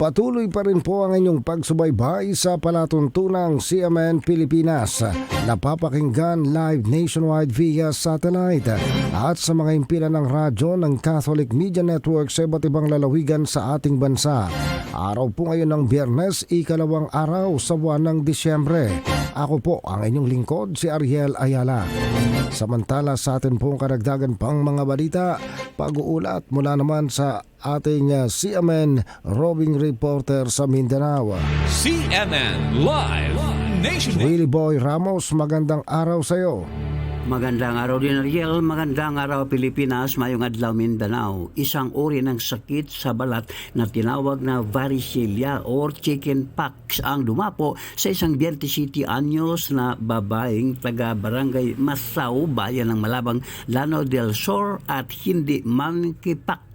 Patuloy pa rin po ang inyong pagsubaybay sa palatuntunang CMN Pilipinas. Napapakinggan live nationwide via satellite at sa mga impilan ng radyo ng Catholic Media Network sa iba't ibang lalawigan sa ating bansa. Araw po ngayon ng biyernes, ikalawang araw sa buwan ng Disyembre. Ako po ang inyong lingkod, si Ariel Ayala. Samantala sa atin pong karagdagan pang mga balita, pag-uulat mula naman sa ating uh, CMN roving reporter sa Mindanao. CNN Live Nation. Willie Boy Ramos, magandang araw sa iyo. Magandang araw din Ariel, magandang araw Pilipinas, mayong adlaw Mindanao. Isang uri ng sakit sa balat na tinawag na varicella or chicken pox ang dumapo sa isang 27 anyos na babaeng taga barangay Masaw, bayan ng Malabang, Lano del Sur at hindi monkeypox.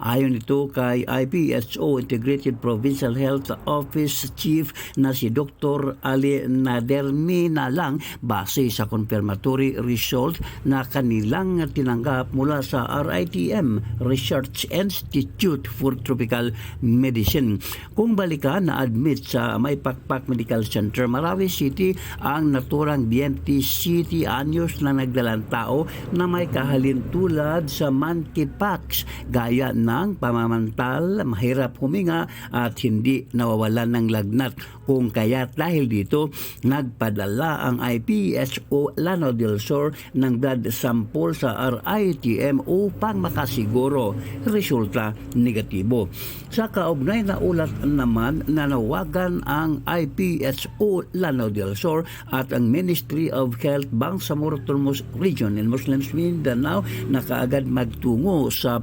Ayon ito kay IPSO Integrated Provincial Health Office Chief na si Dr. Ali Nadermi na lang base sa confirmatory result na kanilang tinanggap mula sa RITM Research Institute for Tropical Medicine. Kung balikan na admit sa May Pakpak Medical Center Marawi City ang naturang BMT City anyos na nagdalang tao na may kahalintulad sa monkeypox gaya ng pamamantal, mahirap huminga at hindi nawawalan ng lagnat. Kung kaya dahil dito, nagpadala ang IPSO Lano del Sur ng blood sample sa RITM upang makasiguro resulta negatibo. Sa kaugnay na ulat naman nanawagan ang IPSO Lano del Sur at ang Ministry of Health Bangsamoro Turmos Region in Muslims Mindanao na kaagad magtungo sa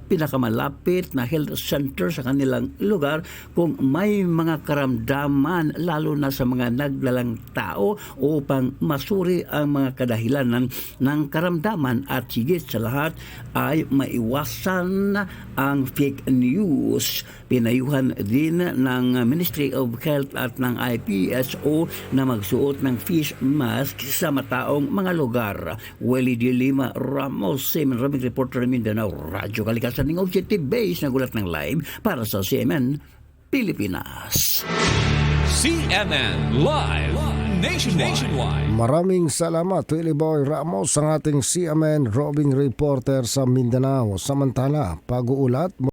pinakamalapit na health center sa kanilang lugar kung may mga karamdaman lalo na sa mga nagdalang tao upang masuri ang mga kadahilanan ng karamdaman at higit sa lahat ay maiwasan ang fake news. Pinayuhan din ng Ministry of Health at ng IPSO na magsuot ng face mask sa mataong mga lugar. Welly de Lima Ramos, Semen Raming Reporter Mindanao, Radyo Kalikasan ng Objective Base na gulat ng live para sa CMN Pilipinas. CNN Live Nation. Nationwide. Maraming salamat Willie Boy Ramos ang ating CMN roving reporter sa Mindanao. Samantala, pag-uulat